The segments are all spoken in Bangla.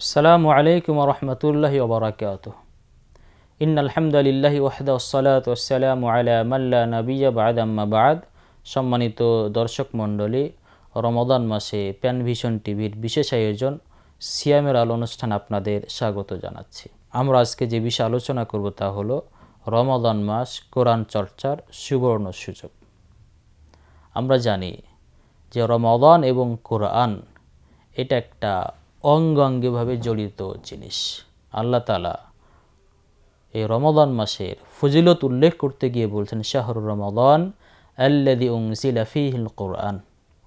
السلام عليكم ورحمة الله وبركاته إن الحمد لله وحده والصلاة والسلام على من لا نبي بعد أما بعد সম্মানিত দর্শক মণ্ডলী রমদান মাসে প্যানভিশন টিভির বিশেষ আয়োজন সিয়ামের আলো অনুষ্ঠান আপনাদের স্বাগত জানাচ্ছি আমরা আজকে যে বিষয়ে আলোচনা করব তা হলো রমাদান মাস কোরআন চর্চার সুবর্ণ সুযোগ আমরা জানি যে রমাদান এবং কোরআন এটা একটা অঙ্গাঙ্গিভাবে জড়িত জিনিস। আল্লাহ তালা এই রমাদান মাসের ফজিলত উল্লেখ করতে গিয়ে বলছেন, শাহরুর রমাদান আল্লাদি উংসিলা ফিহিল কোরআন।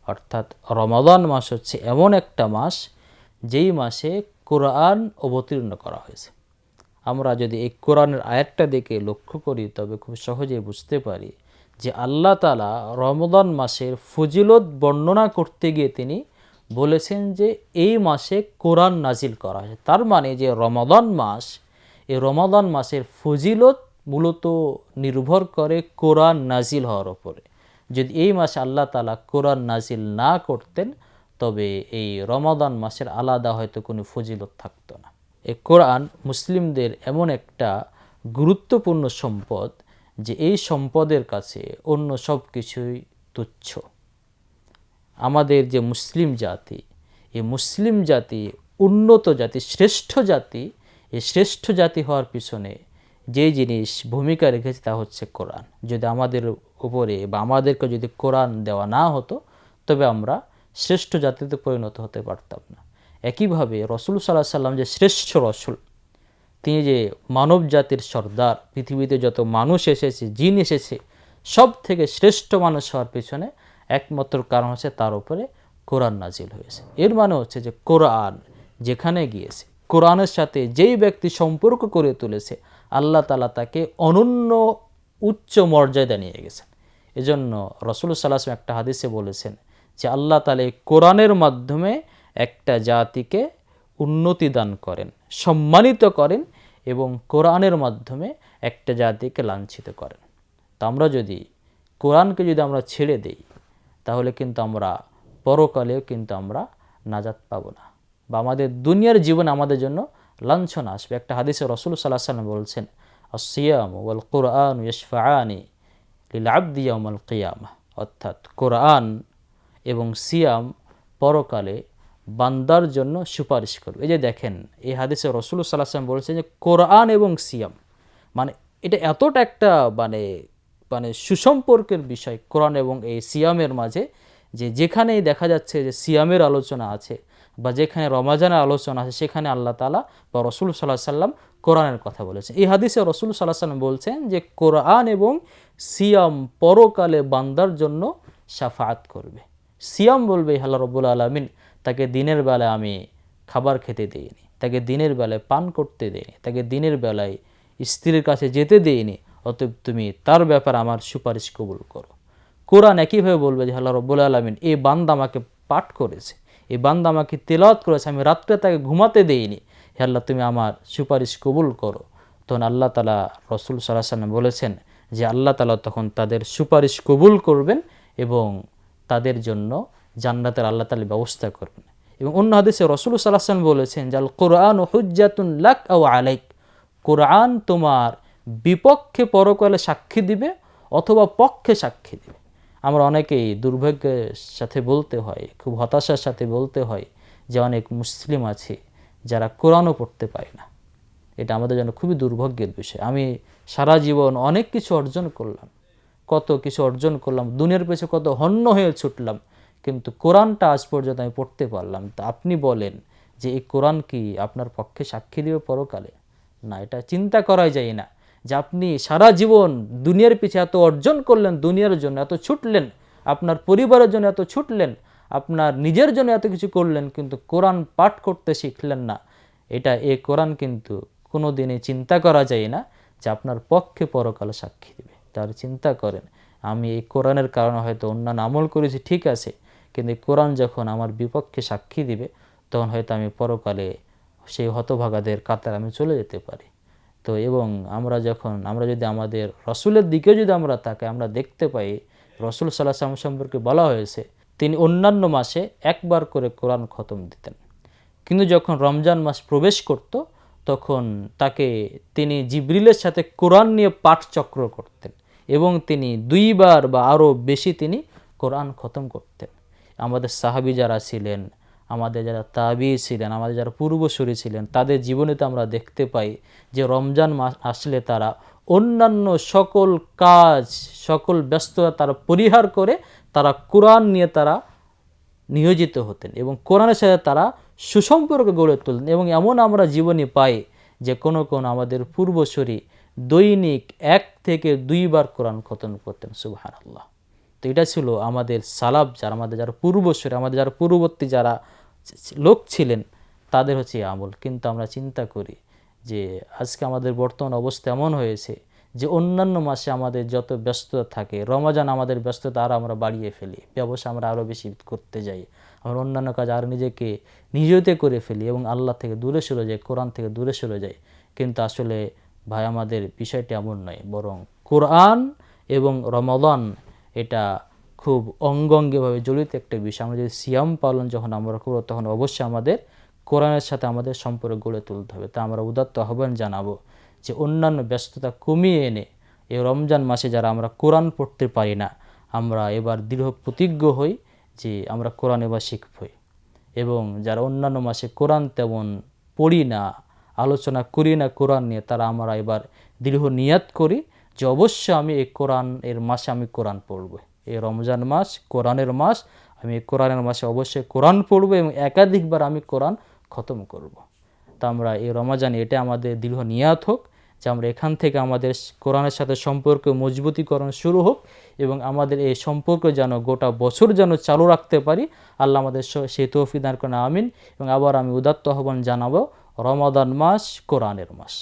অর্থাৎ রমাদান মাস হচ্ছে এমন একটা মাস যেই মাসে কোরআন অবতীর্ণ করা হয়েছে। আমরা যদি এই কোরআনের আয়াতটা দেখে লক্ষ্য করি, তবে খুব সহজে বুঝতে পারি যে আল্লাহ তালা রমদান মাসের ফজিলত বর্ণনা করতে গিয়ে তিনি বলেছেন যে এই মাসে কোরআন নাজিল করা হয়েছে। তার মানে যে রমাদান মাস, এই রমাদান মাসের ফজিলত মূলত নির্ভর করে কোরআন নাজিল হওয়ার উপরে। যদি এই মাসে আল্লাহ তালা কোরআন নাজিল না করতেন, তবে এই রমাদান মাসের আলাদা হয়তো কোনো ফজিলত থাকতো না। এই কোরআন মুসলিমদের এমন একটা গুরুত্বপূর্ণ সম্পদ যে এই সম্পদের কাছে অন্য সব কিছুই তুচ্ছ। আমাদের যে মুসলিম জাতি এই মুসলিম জাতি, উন্নত জাতি, শ্রেষ্ঠ জাতি এই শ্রেষ্ঠ জাতি হওয়ার পিছনে যে জিনিস ভূমিকা রেখেছে তা হচ্ছে কোরআন। যদি আমাদের উপরে বা আমাদেরকে যদি কোরআন দেওয়া না হতো, তবে আমরা শ্রেষ্ঠ জাতিতে পরিণত হতে পারতাম না। একইভাবে রসুল সাল্লাহ সাল্লাম যে শ্রেষ্ঠ রসুল, তিনি যে মানব জাতির সর্দার, পৃথিবীতে যত মানুষ এসেছে, জিন এসেছে সব থেকে শ্রেষ্ঠ মানুষ হওয়ার পেছনে একমাত্র কারণ হচ্ছে তার উপরে কোরআন নাজিল হয়েছে। এর মানে হচ্ছে যে কোরআন যেখানে গিয়েছে, কোরআনের সাথে যেই ব্যক্তি সম্পর্ক করে তুলেছে, আল্লাহ তালা তাকে অনন্য উচ্চ মর্যাদা নিয়ে গেছেন। এজন্য রসুল সাল্লাহ একটা হাদিসে বলেছেন যে আল্লাহ তালা এই কোরআনের মাধ্যমে একটা জাতিকে উন্নতি দান করেন, সম্মানিত করেন এবং কোরআনের মাধ্যমে একটা জাতিকে লাঞ্ছিত করেন। তা আমরা যদি কোরআনকে যদি আমরা ছেড়ে দেই তাহলে কিন্তু আমরা পরকালেও কিন্তু আমরা নাজাত পাবো না। বা আমাদের দুনিয়ার জীবন আমাদের জন্য লাঞ্ছনা আসবে। একটা হাদিসে রসুল সাল্লাহ সাল্লাম বলছেন আসিয়াম ওয়াল কোরআন ইয়শফানি লিল আব্দিয়ামাল কিয়ামা। অর্থাৎ কোরআন এবং সিয়াম পরকালে বান্দার জন্য সুপারিশ করবে। এই যে দেখেন, এই হাদিসে রসুল সাল্লাহ সাল্লাম বলছেন যে কোরআন এবং সিয়াম মানে এটা এতটা একটা মানে মানে সুসম্পর্কের বিষয় কোরআন এবং এই সিয়ামের মাঝে, যে যেখানেই দেখা যাচ্ছে যে সিয়ামের আলোচনা আছে বা যেখানে রমাজানের আলোচনা আছে, সেখানে আল্লাহ তালা বা রসুল সাল্লাহ সাল্লাম কোরআনের কথা বলেছেন। এই হাদিসে রসুল সাল্লাহ সাল্লাম বলছেন যে কোরআন এবং সিয়াম পরকালে বান্দার জন্য সাফাত করবে। সিয়াম বলবে আল্লাহ রব্বুল আলমিন, তাকে দিনের বেলায় আমি খাবার খেতে দিইনি, তাকে দিনের বেলায় পান করতে দিইনি, তাকে দিনের বেলায় স্ত্রীর কাছে যেতে দিইনি অতএব তুমি তার ব্যাপারে আমার সুপারিশ কবুল করো। কোরআন একইভাবে বলবে যে, আল্লাহ রব্বুল আলমিন এই বান্দা আমাকে পাঠ করেছে। এই বান্দা আমাকে তেলাওয়াত করেছে। আমি রাত্রে তাকে ঘুমাতে দেইনি। হে আল্লাহ, তুমি আমার সুপারিশ কবুল করো। তখন আল্লাহ তালা রসুল সাল্লাহ বলেছেন যে, আল্লাহ তালা তখন তাদের সুপারিশ কবুল করবেন এবং তাদের জন্য জান্নাতের আল্লাহ তালা ব্যবস্থা করবেন। এবং অন্য হাদিসে রসুল সাল্লাহ বলেছেন যে আল কোরআন হুজ্জাতুন লাক ও আলাইক। কোরআন তোমার বিপক্ষে পরকালে সাক্ষী দিবে অথবা পক্ষে সাক্ষী দিবে। আমরা অনেকেই দুর্ভাগ্যের সাথে বলতে হয়, খুব হতাশার সাথে বলতে হয় যে অনেক মুসলিম আছে যারা কোরআনও পড়তে পারে না। এটা আমাদের জন্য খুবই দুর্ভাগ্যের বিষয়। আমি সারা জীবন অনেক কিছু অর্জন করলাম, কত কিছু অর্জন করলাম, দুনিয়ার পেছে কত হন্য হয়ে ছুটলাম, কিন্তু কোরআনটা আজ পর্যন্ত আমি পড়তে পারলাম। তা আপনি বলেন যে এই কোরআন কি আপনার পক্ষে সাক্ষী দেবে পরকালে? না, এটা চিন্তা করাই যায় না। যে আপনি সারা জীবন দুনিয়ার পিছে এত অর্জন করলেন, দুনিয়ার জন্য এত ছুটলেন, আপনার পরিবারের জন্য এত ছুটলেন, আপনার নিজের জন্য এত কিছু করলেন, কিন্তু কোরআন পাঠ করতে শিখলেন না। এটা এ কোরআন কিন্তু কোনো দিনে চিন্তা করা যায় না যে আপনার পক্ষে পরকালে সাক্ষী দেবে। তার চিন্তা করেন, আমি এই কোরআনের কারণে হয়তো অন্যান্য আমল করেছি, ঠিক আছে, কিন্তু কোরআন যখন আমার বিপক্ষে সাক্ষী দিবে, তখন হয়তো আমি পরকালে সেই হতভাগাদের কাতার আমি চলে যেতে পারি। তো এবং আমরা যখন, আমরা যদি আমাদের রসুলের দিকেও যদি আমরা তাকে আমরা দেখতে পাই, রসুল সাল্লাহ সাল্লাম সম্পর্কে বলা হয়েছে, তিনি অন্যান্য মাসে একবার করে কোরআন খতম দিতেন। কিন্তু যখন রমজান মাস প্রবেশ করত, তখন তাকে তিনি জিব্রিলের সাথে কোরআন নিয়ে পাঠচক্র করতেন এবং তিনি দুইবার বা আরও বেশি তিনি কোরআন খতম করতেন। আমাদের সাহাবি যারা ছিলেন আমাদের যারা তাবি ছিলেন, আমাদের যারা পূর্বসূরি ছিলেন, তাদের জীবনে তো আমরা দেখতে পাই যে রমজান মাস আসলে তারা অন্যান্য সকল কাজ, সকল ব্যস্ততা তারা পরিহার করে তারা কোরআন নিয়ে তারা নিয়োজিত হতেন এবং কোরআনের সাথে তারা সুসম্পর্ক গড়ে তুলতেন এবং এমন আমরা জীবনে পাই যে কোনো কোনো আমাদের পূর্বসূরি দৈনিক এক থেকে দুইবার কোরআন খতন করতেন সুবাহান আল্লাহ তো এটা ছিল আমাদের সালাব, যারা আমাদের যারা পূর্বসূরি, আমাদের যারা পূর্ববর্তী যারা লোক ছিলেন, তাদের হচ্ছে আমল। কিন্তু আমরা চিন্তা করি যে আজকে আমাদের বর্তমান অবস্থা এমন হয়েছে যে অন্যান্য মাসে আমাদের যত ব্যস্ততা থাকে, রমজান আমাদের ব্যস্ততা আরও আমরা বাড়িয়ে ফেলি। ব্যবসা আমরা আরও বেশি করতে যাই। আমরা অন্যান্য কাজ আর নিজেকে নিজেতে করে ফেলি এবং আল্লাহ থেকে দূরে সরে যাই, কোরআন থেকে দূরে সরে যাই। কিন্তু আসলে ভাই, আমাদের বিষয়টি এমন নয়, বরং কোরআন এবং রমাদান এটা খুব অঙ্গঙ্গিভাবে জড়িত একটা বিষয়। আমরা যদি সিয়াম পালন যখন আমরা করব, তখন অবশ্যই আমাদের কোরআনের সাথে আমাদের সম্পর্ক গড়ে তুলতে হবে। তা আমরা উদাত্ত আহ্বান জানাব যে অন্যান্য ব্যস্ততা কমিয়ে এনে এই রমজান মাসে যারা আমরা কোরআন পড়তে পারি না, আমরা এবার দৃঢ় প্রতিজ্ঞ হই যে আমরা কোরআন এবার শিখবই এবং যারা অন্যান্য মাসে কোরআন তেমন পড়ি না, আলোচনা করি না কোরআন নিয়ে, তারা আমরা এবার দৃঢ় নিয়াত করি যে অবশ্যই আমি এই কোরআন, এর মাসে আমি কোরআন পড়ব। এই রমজান মাস, কোরআনের মাস, আমি কোরআনের মাসে অবশ্যই কোরআন পড়ব এবং একাধিকবার আমি কোরআন খতম করব। তা আমরা এই রমজান এটা আমাদের দৃঢ় নিয়াত হোক, যে আমরা এখান থেকে আমাদের কোরআনের সাথে সম্পর্ক মজবুতিকরণ শুরু হোক এবং আমাদের এই সম্পর্ক যেন গোটা বছর যেন চালু রাখতে পারি, আল্লাহ আমাদের সেই তৌফি দান করেন, আমিন। এবং আবার আমি উদাত্ত আহ্বান জানাব, রমাদান মাস কোরআনের মাস।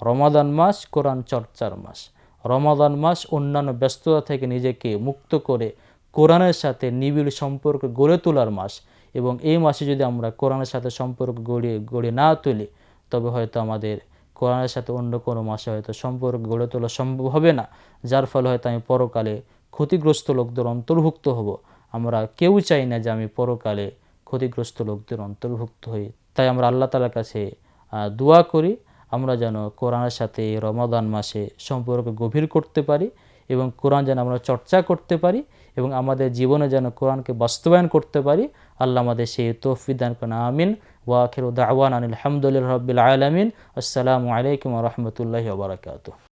রমাদান মাস কোরআন চর্চার মাস। রমাদান মাস অন্যান্য ব্যস্ততা থেকে নিজেকে মুক্ত করে কোরআনের সাথে নিবিড় সম্পর্ক গড়ে তোলার মাস। এবং এই মাসে যদি আমরা কোরআনের সাথে সম্পর্ক গড়ে গড়ে না তুলি, তবে হয়তো আমাদের কোরআনের সাথে অন্য কোনো মাসে হয়তো সম্পর্ক গড়ে তোলা সম্ভব হবে না। যার ফলে হয়তো আমি পরকালে ক্ষতিগ্রস্ত লোকদের অন্তর্ভুক্ত হব। আমরা কেউ চাই না যে আমি পরকালে ক্ষতিগ্রস্ত লোকদের অন্তর্ভুক্ত হই। তাই আমরা আল্লাহ তালার কাছে দোয়া করি। আমরা যেন কোরআনের সাথে রমাদান মাসে সম্পর্ক গভীর করতে পারি এবং কোরআন যেন আমরা চর্চা করতে পারি এবং আমাদের জীবনে যেন কোরআনকে বাস্তবায়ন করতে পারি। আল্লাহ আমাদের সেই তৌফিদান কান আমিন। ওয়াখির আনিল হামদুলিল্লাহ রবিল আলমিন। আসসালামু আলাইকুম রহমতুল্লাহ বারকাত